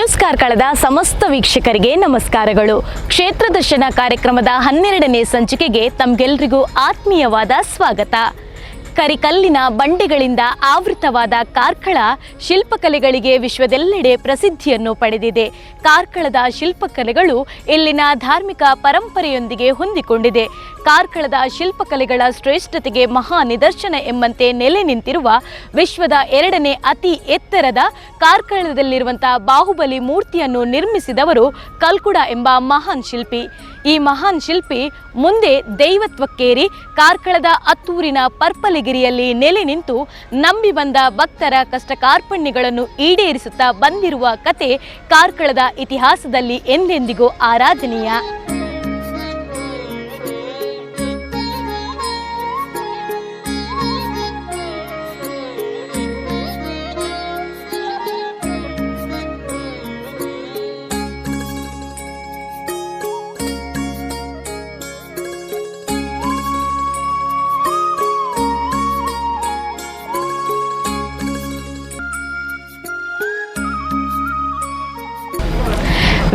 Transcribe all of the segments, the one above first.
News ಕಾರ್ಕಳದ ಸಮಸ್ತ ವೀಕ್ಷಕರಿಗೆ ನಮಸ್ಕಾರಗಳು. ಕ್ಷೇತ್ರ ದರ್ಶನ ಕಾರ್ಯಕ್ರಮದ ಹನ್ನೆರಡನೇ ಸಂಚಿಕೆಗೆ ತಮ್ಗೆಲ್ರಿಗೂ ಆತ್ಮೀಯವಾದ ಸ್ವಾಗತ. ಕರಿಕಲ್ಲಿನ ಬಂಡೆಗಳಿಂದ ಆವೃತವಾದ ಕಾರ್ಕಳ ಶಿಲ್ಪಕಲೆಗಳಿಗೆ ವಿಶ್ವದೆಲ್ಲೆಡೆ ಪ್ರಸಿದ್ಧಿಯನ್ನು ಪಡೆದಿದೆ. ಕಾರ್ಕಳದ ಶಿಲ್ಪಕಲೆಗಳು ಇಲ್ಲಿನ ಧಾರ್ಮಿಕ ಪರಂಪರೆಯೊಂದಿಗೆ ಹೊಂದಿಕೊಂಡಿದೆ. ಕಾರ್ಕಳದ ಶಿಲ್ಪಕಲೆಗಳ ಶ್ರೇಷ್ಠತೆಗೆ ಮಹಾ ನಿದರ್ಶನ ಎಂಬಂತೆ ನೆಲೆ ನಿಂತಿರುವ ವಿಶ್ವದ ಎರಡನೇ ಅತಿ ಎತ್ತರದ ಕಾರ್ಕಳದಲ್ಲಿರುವಂತಹ ಬಾಹುಬಲಿ ಮೂರ್ತಿಯನ್ನು ನಿರ್ಮಿಸಿದವರು ಕಲ್ಕುಡ ಎಂಬ ಮಹಾನ್ ಶಿಲ್ಪಿ. ಈ ಮಹಾನ್ ಶಿಲ್ಪಿ ಮುಂದೆ ದೈವತ್ವಕ್ಕೇರಿ ಕಾರ್ಕಳದ ಅತ್ತೂರಿನ ಪರ್ಪಲಿಗಿರಿಯಲ್ಲಿ ನೆಲೆ ನಿಂತು ನಂಬಿ ಬಂದ ಭಕ್ತರ ಕಷ್ಟ ಕಾರ್ಪಣ್ಯಗಳನ್ನು ಈಡೇರಿಸುತ್ತಾ ಬಂದಿರುವ ಕತೆ ಕಾರ್ಕಳದ ಇತಿಹಾಸದಲ್ಲಿ ಎಂದೆಂದಿಗೂ ಆರಾಧನೀಯ.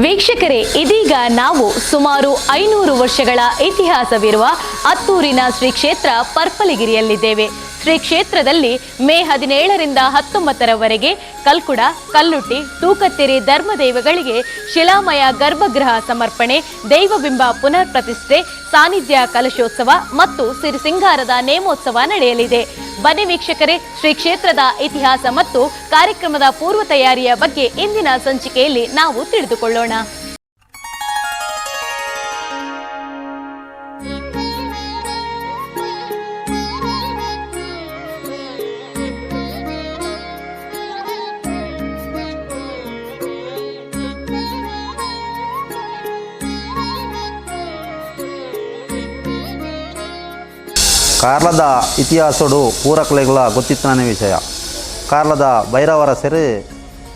ವೀಕ್ಷಕರೇ ಇದೀಗ ನಾವು ಸುಮಾರು ಐನೂರು ವರ್ಷಗಳ ಇತಿಹಾಸವಿರುವ ಅತ್ತೂರಿನ ಶ್ರೀ ಕ್ಷೇತ್ರ ಪರ್ಪಲಗಿರಿಯಲ್ಲಿದ್ದೇವೆ. ಶ್ರೀ ಕ್ಷೇತ್ರದಲ್ಲಿ ಮೇ ಹದಿನೇಳರಿಂದ ಹತ್ತೊಂಬತ್ತರವರೆಗೆ ಕಲ್ಕುಡ, ಕಲ್ಲುಟ್ಟಿ, ತೂಕತ್ತೆರೆ ಧರ್ಮದೈವಗಳಿಗೆ ಶಿಲಾಮಯ ಗರ್ಭಗೃಹ ಸಮರ್ಪಣೆ, ದೈವಬಿಂಬ ಪುನರ್ ಪ್ರತಿಷ್ಠೆ ಸಾನ್ನಿಧ್ಯ ಕಲಶೋತ್ಸವ ಮತ್ತು ಸಿರಿಸಿಂಗಾರದ ನೇಮೋತ್ಸವ ನಡೆಯಲಿದೆ. ಬನ್ನಿ ವೀಕ್ಷಕರೇ ಶ್ರೀ ಕ್ಷೇತ್ರದ ಇತಿಹಾಸ ಮತ್ತು ಕಾರ್ಯಕ್ರಮದ ಪೂರ್ವ ತಯಾರಿಯ ಬಗ್ಗೆ ಇಂದಿನ ಸಂಚಿಕೆಯಲ್ಲಿ ನಾವು ತಿಳಿದುಕೊಳ್ಳೋಣ. ಕಾರ್ಲದ ಇತಿಹಾಸಡು ಪೂರಕಲೆಗಳ ಗೊತ್ತಿತ್ತನೇ ವಿಷಯ. ಕಾರ್ಲದ ಭೈರವರ ಸೆರೆ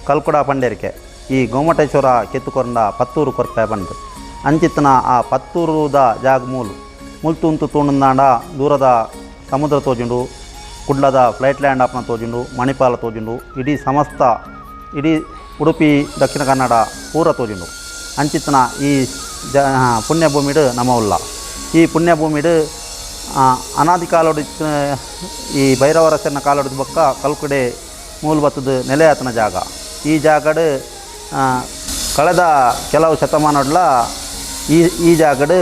ಕಲ್ಕುಡ ಪಂಡೇರಿಕೆ. ಈ ಗೋಮಟೇಶ್ವರ ಕೆತ್ತುಕೊಂಡ ಪತ್ತೂರು ಕೊರ್ಪೆ ಬಂದು ಅಂಚಿತ್ತನ ಆ ಪತ್ತೂರುದ ಜಾಗ ಮೂಲು. ಮುಲ್ತುಂತು ತೂಣಂದಾಂಡ ದೂರದ ಸಮುದ್ರ ತೋಜುಂಡು, ಕುಡ್ಲದ ಫ್ಲೈಟ್ ಲ್ಯಾಂಡ್ ಆಪ್ನ ತೋಜುಂಡು, ಮಣಿಪಾಲ ತೋಜುಂಡು, ಇಡೀ ಸಮಸ್ತ ಇಡೀ ಉಡುಪಿ, ದಕ್ಷಿಣ ಕನ್ನಡ ಪೂರ ತೋಜುಂಡು. ಅಂಚಿತ್ತನ ಈ ಜ ಪುಣ್ಯಭೂಮಿಡು ನಮವುಲ್ಲ ಈ ಪುಣ್ಯಭೂಮಿಡು ಅನಾದಿ ಕಾಲೋಡಿ ಈ ಭೈರವರಸನ ಕಾಲೋಡಿದ ಬೊಕ್ಕ ಕಲ್ಕುಡೆ ಮೂಲ ನೆಲೆಯಾತನ ಜಾಗ. ಈ ಜಾಗಡು ಕಳೆದ ಕೆಲವು ಶತಮಾನಡ್ಲ ಈ ಈ ಜಾಗಡು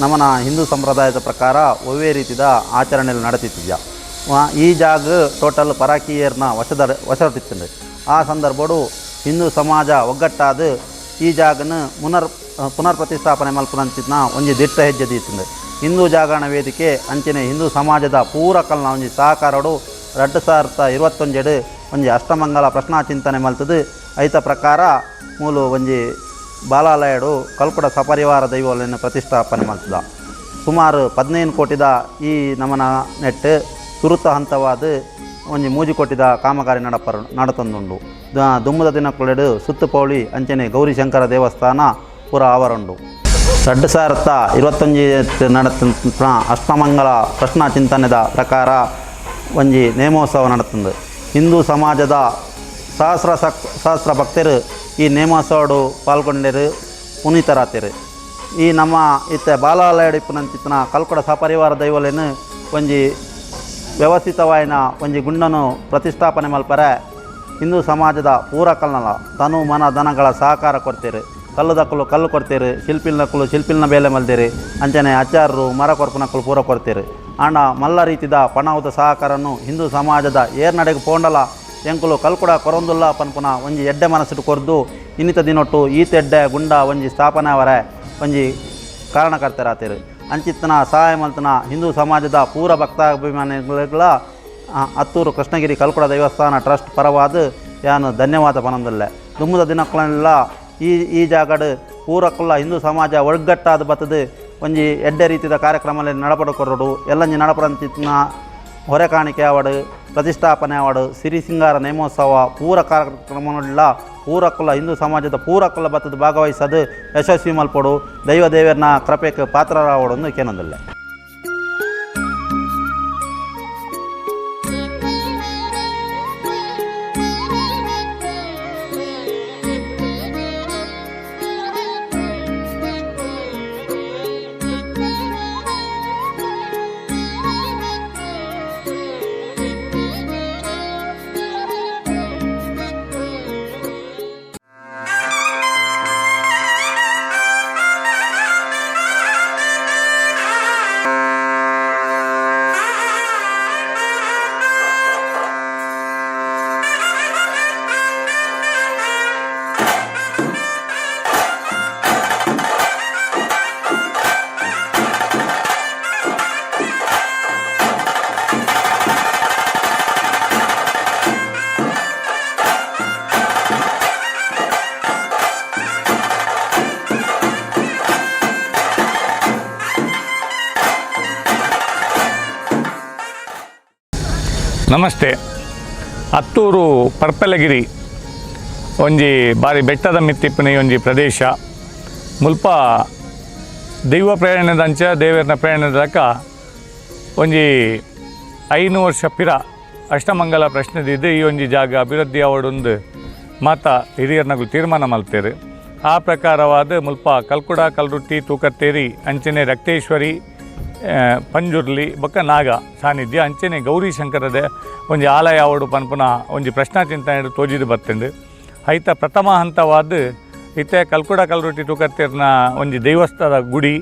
ನಮ್ಮನ ಹಿಂದೂ ಸಂಪ್ರದಾಯದ ಪ್ರಕಾರ ಒವೇ ರೀತಿದ ಆಚರಣೆಯಲ್ಲಿ ನಡೆತಿದ್ಯ ಈ ಜಾಗ ಟೋಟಲ್ ಪರಾಕಿಯರ್ನ ವಶದ ವಶದಿತ್ತಂದು ಆ ಸಂದರ್ಭಡು ಹಿಂದೂ ಸಮಾಜ ಒಗ್ಗಟ್ಟಾದ ಈ ಜಾಗನ ಪುನರ್ ಪುನರ್ ಪ್ರತಿಷ್ಠಾಪನೆ ಮಲ್ಪನಂಚಿನ ಒಂಜಿ ದಿಟ್ಟ ಹೆಜ್ಜೆ ದೀತಂದು. ಹಿಂದೂ ಜಾಗರಣ ವೇದಿಕೆ ಅಂಚಿನ ಹಿಂದೂ ಸಮಾಜದ ಪೂರಕಲ್ನ ಒಂಜಿ ಸಹಕಾರಡು ಎರಡು ಸಾವಿರದ ಇರುವತ್ತೊಂಜೆಡು ಒಂಜಿ ಅಷ್ಟಮಂಗಲ ಪ್ರಶ್ನಾ ಚಿಂತನೆ ಮಲ್ತದು. ಐತ ಪ್ರಕಾರ ಮೂಲು ಒಂಜಿ ಬಾಲಾಲಯಡು ಕಲ್ಪುಡ ಸಪರಿವಾರ ದೈವವನ್ನು ಪ್ರತಿಷ್ಠಾಪನೆ ಮಲ್ತದ. ಸುಮಾರು ಹದಿನೈದು ಕೋಟಿದ ಈ ನಮನ ನೆಟ್ ತುರುತ ಹಂತವಾದ ಒಂಜಿ ಮೂಜಿ ಕೊಟ್ಟಿದ ಕಾಮಗಾರಿ ನಡಪರ ನಡತೊಂದುಂಡು. ದುಮ್ಮದ ದಿನಕ್ಕುಳೆಡು ಸುತ್ತುಪೌಳಿ ಅಂಚನೆ ಗೌರಿಶಂಕರ ದೇವಸ್ಥಾನ ಪುರ ಆವರುಂಡು. ಎರಡು ಸಾವಿರದ ಇರುವತ್ತೊಂಜಿ ನಡತ ಅಷ್ಟಮಂಗಲ ಕೃಷ್ಣ ಚಿಂತನೆದ ಪ್ರಕಾರ ಒಂಜಿ ನೇಮೋತ್ಸವ ನಡತಂದು ಹಿಂದೂ ಸಮಾಜದ ಸಹಸ್ರ ಸಕ್ ಸಹಸ್ರ ಭಕ್ತರು ಈ ನೇಮೋತ್ಸವಡು ಪಾಲ್ಗೊಂಡಿರು ಪುನೀತರಾತಿರು. ಈ ನಮ್ಮ ಇತ್ತ ಬಾಲಾಲಯಡಿಪ್ಪುನಂಚಿತ್ತಿನ ಕಲ್ಕುಡ ಸಪರಿವಾರ ದೈವಲೇನು ಒಂಜಿ ವ್ಯವಸ್ಥಿತವಾಯಿನ ಒಂಜಿ ಗುಂಡನು ಪ್ರತಿಷ್ಠಾಪನೆ ಮಲ್ಪರೆ ಹಿಂದೂ ಸಮಾಜದ ಪೂರಕಲ್ನಲ ತನು ಮನ ದನಗಳ ಸಹಕಾರ ಕೊಡ್ತೀರಿ. ಕಲ್ಲು ದಕ್ಕಲು ಕಲ್ಲು ಕೊಡ್ತೀರಿ, ಶಿಲ್ಪಿಲ್ ನಕ್ಕಲು ಶಿಲ್ಪಿಲ್ನ ಬೇಲೆ ಮಲ್ದಿರಿ ಅಂಚನೆ ಆಚಾರರು ಮರ ಕೊರ್ಪು ನಕ್ಕಲು ಪೂರ ಕೊಡ್ತೀರಿ. ಆಂಡ ಮಲ್ಲ ರೀತಿದ ಪಣಾವುದ ಸಹಕಾರನು ಹಿಂದೂ ಸಮಾಜದ ಏರ್ನಡೆಗೆ ಪೋಂಡಲ, ಎಂಕುಲು ಕಲ್ಕುಡ ಕೊರೊಂದುಲ್ಲ ಪನ್ಪುನ ಒಂಜಿ ಎಡ್ಡೆ ಮನಸ್ಸಿಟ್ಟು ಕೊರ್ದು ಇನ್ನಿತ ದಿನೊಟ್ಟು ಈತೆಡ್ಡೆ ಗುಂಡ ಒಂಜಿ ಸ್ಥಾಪನೆ ಅವರ, ಒಂಜಿ ಕಾರಣಕರ್ತರಾತಿರು. ಅಂಚಿತ್ತನ ಸಹಾಯ ಮಲ್ತನ ಹಿಂದೂ ಸಮಾಜದ ಪೂರ ಭಕ್ತಾಭಿಮಾನಿಗಳ ಹತ್ತೂರು ಕೃಷ್ಣಗಿರಿ ಕಲ್ಕುಡ ದೇವಸ್ಥಾನ ಟ್ರಸ್ಟ್ ಪರವಾದ ಯಾನು ಧನ್ಯವಾದ ಪನಂದಲ್ಲೇ. ದುಮ್ಮದ ದಿನಕ್ಕಳೆಲ್ಲ ಈ ಈ ಜಾಗಡ್ ಪೂರಕ್ಕಲ್ಲ ಹಿಂದೂ ಸಮಾಜ ಒಗ್ಗಟ್ಟಾದ ಬತ್ತದು, ಒಂಜಿ ಎಡ್ಡೆ ರೀತಿಯ ಕಾರ್ಯಕ್ರಮ ನಡಪಡ ಕೊರಡು ಎಲ್ಲಂಜಿ ನಡಪಡಂಚಿತ್ತಿನ ಹೊರೆ ಕಾಣಿಕೆ ಆವಡು, ಪ್ರತಿಷ್ಠಾಪನೆ ಆವಡು, ಸಿರಿ ಸಿಂಗಾರ ನೇಮೋತ್ಸವ, ಪೂರ ಕಾರ್ಯಕ್ರಮಗಳ ಪೂರಕ್ಕುಲ ಹಿಂದೂ ಸಮಾಜದ ಪೂರಕ್ಕುಲ ಬತ್ತದ ಭಾಗವಹಿಸದು ಯಶಸ್ವಿ ಮಲ್ಪಡು. ದೈವ ದೇವರನ್ನ ಕೃಪೆಗೆ ಪಾತ್ರರಾವಡು ಕೇನೊಂದಲ್ಲೇ. ನಮಸ್ತೆ. ಹತ್ತೂರು ಪರ್ಪಲಗಿರಿ, ಒಂಜಿ ಬಾರಿ ಬೆಟ್ಟದ ಮಿತ್ತಿಪ್ಪಿನ ಒಂಜಿ ಪ್ರದೇಶ. ಮುಲ್ಪ ದೈವ ಪ್ರೇರಣೆದಂಚ ದೇವರನ ಪ್ರೇರಣೆದಕ ಒಂಜಿ ಐನು ವರ್ಷ ಪಿರ ಅಷ್ಟಮಂಗಲ ಪ್ರಶ್ನೆದಿದ್ದು. ಈ ಒಂಜಿ ಜಾಗ ಅಭಿವೃದ್ಧಿ ಅವಡೊಂದು ಮಾತ ಹಿರಿಯರ್ನಗಳು ತೀರ್ಮಾನ ಮಲ್ತೇರು ಆ ಪ್ರಕಾರವಾದ ಮುಲ್ಪ ಕಲ್ಕುಡ, ಕಲ್ರುಟ್ಟಿ, ತೂಕತ್ತೇರಿ, ಅಂಚನೆ, ರಕ್ತೇಶ್ವರಿ ಪಂಜುರ್ಲಿ ಬೊಕ್ಕ ನಾಗ ಸಾನ್ನಿಧ್ಯ, ಅಂಚನೆ ಗೌರಿ ಶಂಕರದ ಒಂಜಿ ಆಲಯ ಅವಡು ಪನ್ಪುನ ಒಂಜಿ ಪ್ರಶ್ನಾ ಚಿಂತನೆ ತೋಜಿದು ಬತ್ತಂಡು ಐತ ಪ್ರಥಮ ಹಂತವಾದ ಇತ್ತೆ ಕಲ್ಕುಡ ಕಲ್ರೊಟ್ಟಿ ತೂಕತ್ತಿರ್ನ ಒಂಜಿ ದೈವಸ್ಥದ ಗುಡಿ,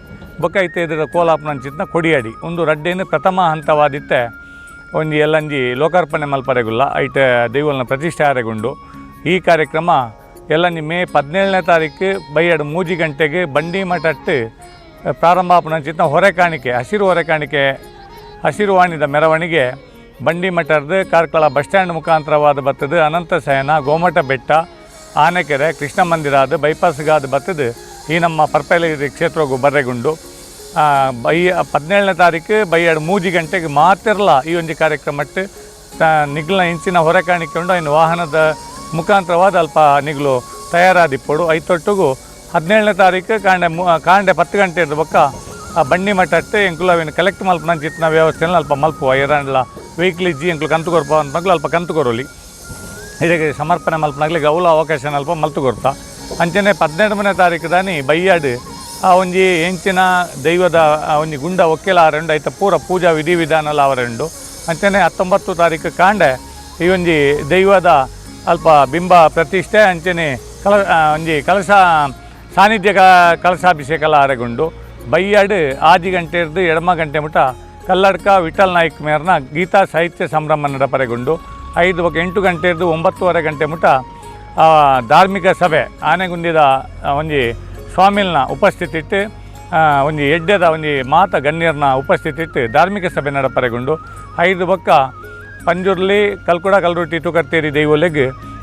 ಬೊಕ್ಕ ಐತೆ ಇದರ ಕೋಲಾಪನಂಚಿತ್ನ ಕೊಡಿಯಾಡಿ. ಒಂದು ರಡ್ಡೇನು ಪ್ರಥಮ ಹಂತವಾದಿತ್ತೆ ಒಂಜಿ ಎಲ್ಲಂಜಿ ಲೋಕಾರ್ಪಣೆ ಮಲ್ಪರೆಗುಲ್ಲ ಐಟ ದೈವಲ್ನ ಪ್ರತಿಷ್ಠೆ ಆರೆಗೊಂಡು. ಈ ಕಾರ್ಯಕ್ರಮ ಎಲ್ಲಂಜಿ ಮೇ ಹದಿನೇಳನೇ ತಾರೀಕು ಬೈಯಡು ಮೂಜಿ ಗಂಟೆಗೆ ಬಂಡಿ ಮಠಟ್ಟು ಪ್ರಾರಂಭ ಆಪನಂಚಿತ್ನ ಹೊರೆ ಕಾಣಿಕೆ ಹಸಿರು ಹೊರೆ ಕಾಣಿಕೆ ಹಸಿರು ವಾಣಿದ ಮೆರವಣಿಗೆ ಬಂಡಿ ಮಠದ ಕಾರ್ಕಳ ಬಸ್ ಸ್ಟ್ಯಾಂಡ್ ಮುಖಾಂತರವಾದ ಬತ್ತದ ಅನಂತ ಸಯನ ಗೋಮಟ ಬೆಟ್ಟ ಆನೆಕೆರೆ ಕೃಷ್ಣ ಮಂದಿರಾದ ಬೈಪಾಸ್ಗಾದ ಬತ್ತದ ಈ ನಮ್ಮ ಪರ್ಪೆಲಗಿರಿ ಕ್ಷೇತ್ರ ಬರ್ರೆಗುಂಡು. ಆ, ಬೈ ಹದಿನೇಳನೇ ತಾರೀಕು ಬೈಯಡು ಮೂಜಿ ಗಂಟೆಗೆ ಮಾತಿರಲ್ಲ ಈ ಒಂದು ಕಾರ್ಯಕ್ರಮಟ್ಟು ನಿಗ್ಲ ಇಂಚಿನ ಹೊರೆ ಕಾಣಿಕೊಂಡು ಇನ್ನು ವಾಹನದ ಮುಖಾಂತರವಾದ ಅಲ್ಪ ನಿಗ್ಲು ತಯಾರಾದಿಪ್ಪಡು ಐತೊಟ್ಟಿಗೂ ಹದಿನೇಳನೇ ತಾರೀಕು ಕಾಂಡೆ ಕಾಂಡೆ ಪತ್ತು ಗಂಟೆ ಬೊಕ್ಕ ಆ ಬಂಡಿ ಮಟ್ಟಟ್ಟೆ ಎಂಕುಲು ಅವೇನು ಕಲೆಕ್ಟ್ ಮಲ್ಪನ ಚಿತ್ನ ವ್ಯವಸ್ಥೆಯಲ್ಲಿ ಅಲ್ಪ ಮಲ್ಪುವ ಏರಂಡ್ಲ ವೀಕ್ಲಿ ಜಿ ಎಂಕ್ಲು ಕಂತು ಕೊರ್ಪ ಅಂತ ಅಲ್ಪ ಕಂತು ಕೊರೋಲಿ ಇದಕ್ಕೆ ಸಮರ್ಪಣೆ ಮಲ್ಪನಾಗ್ಲಿಕ್ಕೆ ಗೌಲ ಅವಕಾಶ ಅಲ್ಪ ಮಲ್ತು ಕೊರ್ತಾ ಅಂಚನೆ ಹದಿನೆಂಟನೇ ತಾರೀಕು ದಾನಿ ಬೈಯಾಡು. ಆ ಒಂಜಿ ಎಂಚಿನ ದೈವದ ಒಂಜಿ ಗುಂಡ ಒಕ್ಕೆಲ ಆರೆಂಡು ಐತ ಪೂರ ಪೂಜಾ ವಿಧಿವಿಧಾನ ಎಲ್ಲ ಅವರೆಂಡು. ಅಂಚನೆ ಹತ್ತೊಂಬತ್ತು ತಾರೀಕು ಕಾಂಡೆ, ಈ ಒಂಜಿ ದೈವದ ಅಲ್ಪ ಬಿಂಬ ಪ್ರತಿಷ್ಠೆ, ಅಂಚನೆ ಕಲ ಒಂಜಿ ಕಲಶ ಸಾನ್ನಿಧ್ಯ ಕ- ಕಲಶಾಭಿಷೇಕ ಎಲ್ಲ ಆರೆಗೊಂಡು ಬೈಯಾಡು ಆದಿ ಗಂಟೆ ಹಿಡಿದು ಎಡಮ ಗಂಟೆ ಮುಟ ಕಲ್ಲಡ್ಕ ವಿಠಲ್ ನಾಯ್ಕ ಮೇರ್ನ ಗೀತಾ ಸಾಹಿತ್ಯ ಸಂಭ್ರಮ ನಡಪರೆಗೊಂಡು ಐದು ಬಗೆ ಎಂಟು ಗಂಟೆ ಹಿಡಿದು ಒಂಬತ್ತುವರೆ ಗಂಟೆ ಮುಟ ಧಾರ್ಮಿಕ ಸಭೆ ಆನೆಗುಂದಿದ ಒಂಜಿ ಸ್ವಾಮಿಲ್ನ ಉಪಸ್ಥಿತಿ ಇಟ್ಟು ಒಂಜಿ ಎಡ್ಡೆದ ಒಂಜಿ ಮಾತ ಗಣ್ಯರ್ನ ಉಪಸ್ಥಿತಿ ಇಟ್ಟು ಧಾರ್ಮಿಕ ಸಭೆ ನಡಪರೆಗೊಂಡು ಐದು ಬೊಕ್ಕ ಪಂಜುರ್ಲಿ, ಕಲ್ಕುಡ, ಕಲ್ರೊಟ್ಟಿ, ತುಕತ್ತೇರಿ, ದೈವಲೆಗ್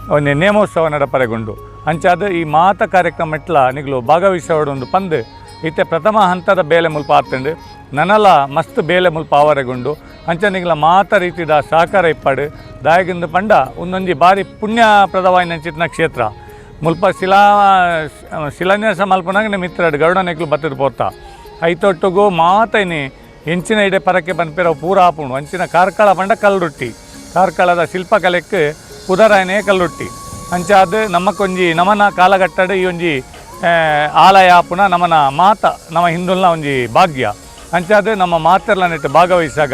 ಒಂದು ನೇಮೋತ್ಸವ ನಡಪರೆಗೊಂಡು. ಅಂಚಾದ ಈ ಮಾತ ಕಾರ್ಯಕ್ರಮ ಇಟ್ಲ ನಿಗ್ಲು ಭಾಗವಹಿಸೋಡೊಂದು ಪಂದ್. ಇತ್ತೆ ಪ್ರಥಮ ಹಂತದ ಬೇಲೆ ಮುಲ್ಪ ಆತಂಡು. ನನಲ ಮಸ್ತ್ ಬೇಲೆ ಮುಲ್ಪ ಆವರೆಗೊಂಡು. ಅಂಚ ನಿಗ್ಲ ಮಾತ ರೀತಿದ ಸಹಕಾರ ಇಪ್ಪಾಡು. ದಾಯಗಿಂದು ಪಂಡ ಒಂದೊಂದು ಬಾರಿ ಪುಣ್ಯಪ್ರದವಾಯಿನ ಚಿತ್ನ ಕ್ಷೇತ್ರ. ಮುಲ್ಪ ಶಿಲಾ, ಶಿಲಾನ್ಯಾಸ ಮಲ್ಪನಾಗ ಮಿತ್ರಡ್ ಗರುಡನೆಕ್ಲು ಬತ್ತದ ಪೋತ. ಐತೊಟ್ಟುಗೂ ಮಾತೈನಿ ಹೆಂಚಿನ ಇಡೆ ಪರಕ್ಕೆ ಬಂದಿರೋ ಪೂರ ಆಪುಂಡು. ಅಂಚಿನ ಕಾರ್ಕಳ ಪಂಡ ಕಲ್ರೊಟ್ಟಿ. ಕಾರ್ಕಳದ ಶಿಲ್ಪಕಲೆಕ್ಕೆ ಪುದರಾಯನೇ ಕಲ್ರೊಟ್ಟಿ. ಅಂಚಾದ ನಮಕೊಂಜಿ ನಮನ ಕಾಲಘಟ್ಟಡ್ ಈ ಒಂಜಿ ಆಲಯ ಆಪುನ ನಮನ ಮಾತ, ನಮ್ಮ ಹಿಂದುಲ್ನ ಒಂಜಿ ಭಾಗ್ಯ. ಅಂಚಾದ್ ನಮ್ಮ ಮಾತೆರ್ಲ ನೆಟ್ಟು ಭಾಗವಹಿಸಾಗ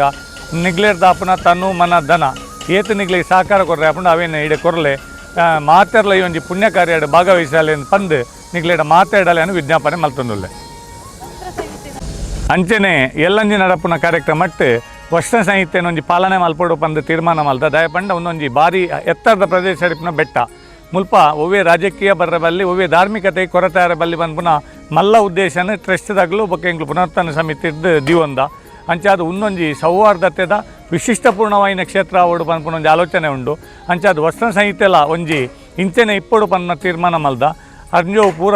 ನಿಗ್ಲೇರ್ದ ಆಪುನ ತನು ಮನ ಧನ ಏತು ನಿಗ್ಲಿಗೆ ಸಹಕಾರ ಕೊರ್ರೆ ಆಪುನ ಅವೇನು ಇಡೆ ಕೊರಲೆ ಮಾತರ್ಲ ಈ ಒಂಜಿ ಪುಣ್ಯ ಕಾರ್ಯಡ್ ಭಾಗವಹಿಸಲೆ ಪಂದ್ ನಿಗ್ಲೇಡ ಮಾತಾಡಲೆ ಅನ್ನು ವಿಜ್ಞಾಪನೆ ಮಲ್ತೊಂದುಲ್ಲೆ. ಅಂಚನೆ ಎಲ್ಲಂಜಿ ನಡಪುನ ಕಾರ್ಯಕ್ರಮಟ್ ವರ್ಷ ಸಾಹಿತ್ಯನ ಒಂಜಿ ಪಾಲನೆ ಮಲ್ಪಡು ಪಂದ್ ತೀರ್ಮಾನ ಮಲ್ದ ದಯಪಂಡ ಒಂದೊಂಜಿ ಬಾರಿ ಎತ್ತರದ ಪ್ರದೇಶ ಬೆಟ್ಟ. ಮುಲ್ಪ ಒವ್ವೇ ರಾಜಕೀಯ ಬರ್ರ ಬಲ್ಲಿ ಒವ್ವೇ ಧಾರ್ಮಿಕತೆ ಕೊರತೆ ಬಲ್ಲಿ ಬಂದ್ಪುನ ಮಲ್ಲ ಉದ್ದೇಶನ ಟ್ರಸ್ಟ್ದಾಗಲು ಬಗ್ಗೆ ಎಂಕ್ಲು ಪುನರ್ತನ ಸಮಿತಿ ದಿವಂದ. ಅಂಚಾದ ಉನ್ನೊಂಜಿ ಸೌಹಾರ್ದತೆದ ವಿಶಿಷ್ಟಪೂರ್ಣವಾಯಿನ ಕ್ಷೇತ್ರ ಬಂದ್ ಪನ್ಪುನ ಒಂದು ಆಲೋಚನೆ ಉಂಡು. ಅಂಚಾದ ವಸ್ತ್ರ ಸಂಹಿತೆಲ ಒಂಜಿ ಇಂಚೆನೆ ಇಪ್ಪಡು ಪನ್ನ ತೀರ್ಮಾನ ಮಲ್ದ. ಅಂಜೋವು ಪೂರ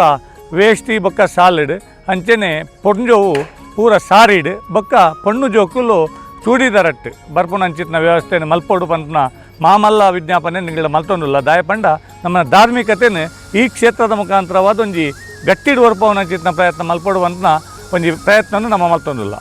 ವೇಷ್ಟಿ ಬೊಕ್ಕ ಸಾಲಿಡ್, ಅಂಚೆನೆ ಪೊಂಜೋವು ಪೂರ ಸಾರಿಡ್, ಬೊಕ್ಕ ಪೊಣ್ಣು ಜೋಕುಲು ಚೂಡಿದಾರಟ್. ಬರ್ಪುನಂಚಿತ್ನ ವ್ಯವಸ್ಥೆನ ಮಲ್ಪೋಡು ಪಂಪ್ನ ಮಾಮಲ್ಲ ವಿಜ್ಞಾಪನೆ ನಿಗಳ ಮಲ್ತೊಂದುಲ್ಲ ದಾಯಪಂಡ ನಮ್ಮ ಧಾರ್ಮಿಕತೆಯನ್ನು ಈ ಕ್ಷೇತ್ರದ ಮುಖಾಂತರವಾದ ಒಂಜಿ ಗಟ್ಟಿಡು ವರ್ಪವನಂಚಿತ್ನ ಪ್ರಯತ್ನ ಮಲ್ಪಡುವಂಥ ಒಂದು ಪ್ರಯತ್ನವನ್ನು ನಮ್ಮ ಮಲ್ತೊಂದುಲ್ಲ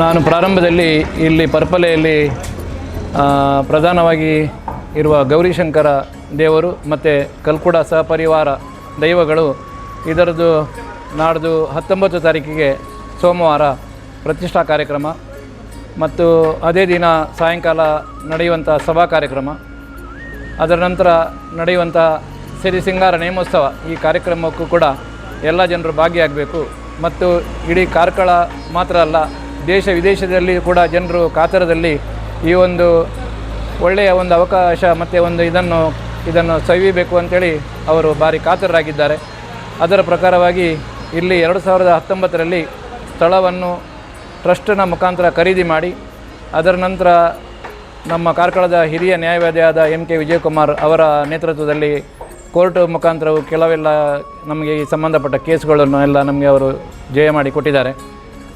ನಾನು ಪ್ರಾರಂಭದಲ್ಲಿ ಇಲ್ಲಿ ಪರ್ಪಲೆಯಲ್ಲಿ ಪ್ರಧಾನವಾಗಿ ಇರುವ ಗೌರಿಶಂಕರ ದೇವರು ಮತ್ತು ಕಲ್ಕುಡ ಸಹಪರಿವಾರ ದೈವಗಳು ಇದರದ್ದು ನಾಡ್ದು ಹತ್ತೊಂಬತ್ತು ತಾರೀಕಿಗೆ ಸೋಮವಾರ ಪ್ರತಿಷ್ಠಾ ಕಾರ್ಯಕ್ರಮ ಮತ್ತು ಅದೇ ದಿನ ಸಾಯಂಕಾಲ ನಡೆಯುವಂಥ ಸಭಾ ಕಾರ್ಯಕ್ರಮ. ಅದರ ನಂತರ ನಡೆಯುವಂಥ ಸಿರಿ ಸಿಂಗಾರ ನೇಮೋತ್ಸವ ಈ ಕಾರ್ಯಕ್ರಮಕ್ಕೂ ಕೂಡ ಎಲ್ಲ ಜನರು ಭಾಗಿಯಾಗಬೇಕು ಮತ್ತು ಇಡೀ ಕಾರ್ಕಳ ಮಾತ್ರ ಅಲ್ಲ ದೇಶ ವಿದೇಶದಲ್ಲಿ ಕೂಡ ಜನರು ಕಾತರದಲ್ಲಿ ಈ ಒಂದು ಒಳ್ಳೆಯ ಒಂದು ಅವಕಾಶ ಮತ್ತು ಒಂದು ಇದನ್ನು ಇದನ್ನು ಸವಿಬೇಕು ಅಂತೇಳಿ ಅವರು ಭಾರಿ ಕಾತರರಾಗಿದ್ದಾರೆ. ಅದರ ಪ್ರಕಾರವಾಗಿ ಇಲ್ಲಿ ಎರಡು ಸಾವಿರದ ಹತ್ತೊಂಬತ್ತರಲ್ಲಿ ಸ್ಥಳವನ್ನು ಟ್ರಸ್ಟ್ನ ಮುಖಾಂತರ ಖರೀದಿ ಮಾಡಿ, ಅದರ ನಂತರ ನಮ್ಮ ಕಾರ್ಕಳದ ಹಿರಿಯ ನ್ಯಾಯವಾದಿಯಾದ ಎಂ ಕೆ ವಿಜಯಕುಮಾರ್ ಅವರ ನೇತೃತ್ವದಲ್ಲಿ ಕೋರ್ಟ್ ಮುಖಾಂತರವು ಕೆಲವೆಲ್ಲ ನಮಗೆ ಈ ಸಂಬಂಧಪಟ್ಟ ಕೇಸ್ಗಳನ್ನು ಎಲ್ಲ ನಮಗೆ ಅವರು ಜಯ ಮಾಡಿ ಕೊಟ್ಟಿದ್ದಾರೆ.